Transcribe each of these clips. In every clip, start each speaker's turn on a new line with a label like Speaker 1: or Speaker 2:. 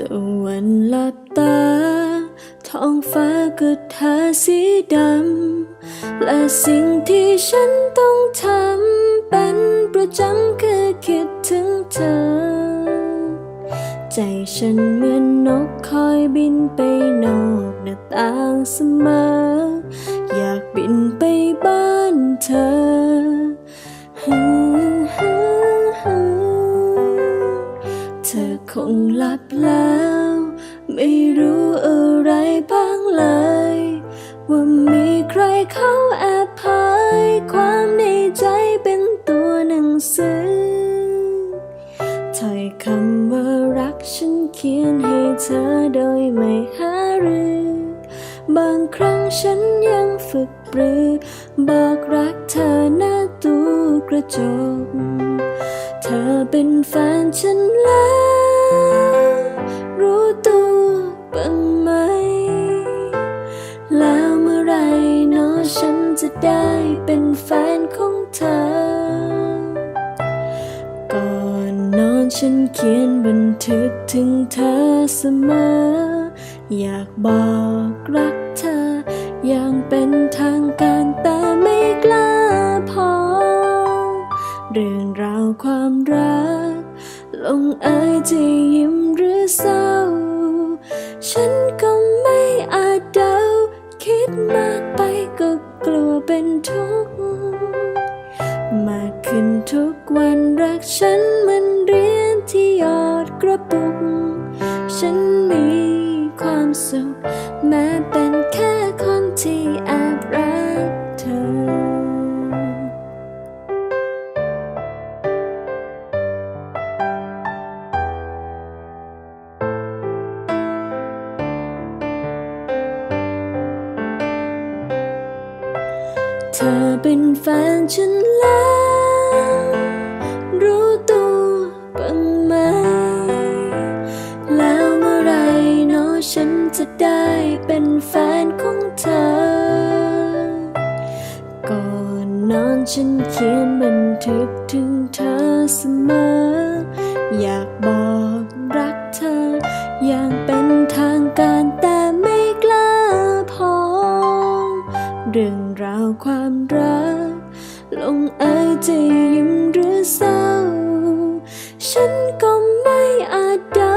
Speaker 1: หลับตา ท้องฟ้าก็ทาสีดำ และสิ่งที่ฉันต้องทำเป็นประจำคือคิดถึงเธอ ใจฉันเหมือนนกคอยบินไปนอกหน้าต่างเสมอ คงหลับแล้ว ไม่รู้อะไรบ้างเลย ว่ามีใครเขาแอบเผยความในใจเป็นตัวหนังสือถ้อยคำว่ารักฉันเขียนให้เธอโดยไม่หารือ บางครั้งฉันยังฝึกปรือ บอกรักเธอหน้าตู้กระจก เธอเป็นแฟนฉันแล้ว เป็นแฟนของเธอ ก่อนนอนฉันเขียนบันทึกถึงเธอเสมอ อยากบอกรักเธอ อย่างเป็นทางการแต่ไม่กล้าพอ เรื่องราวความรัก ลงเอยจะยิ้มหรือเศร้า ฉันก็ไม่อาจเดาคิดมากไปก็ เป็นทุกข์มากขึ้นทุกวันรักฉันเหมันเรียนที่ยอดกระปุก ฉันมีความสุขแม้เป็น เธอเป็นแฟนฉันแล้ว รู้ตัวบ้างไหม แล้วเมื่อไหรเนาะฉันจะได้เป็นแฟนของเธอ ก่อนนอนฉันเขียนบันทึกถึงเธอเสมอ อยากบอก เรื่องราวความรัก ลงเอยจะยิ้มหรือเศร้า ฉันก็ไม่อาจเดา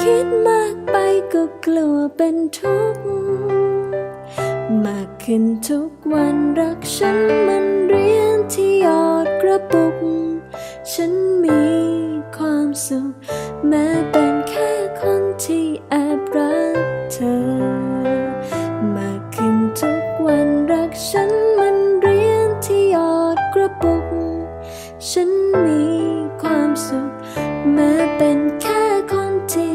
Speaker 1: คิดมากไปก็กลัวเป็นทุกข์มากขึ้นทุกวันรักฉันมันเรียญที่ยอดกระปุก ฉันมีความสุข แม้เป็นแค่คนที่แอบรักเธอ ฉันมีความสุขแม้เป็นแค่คนที่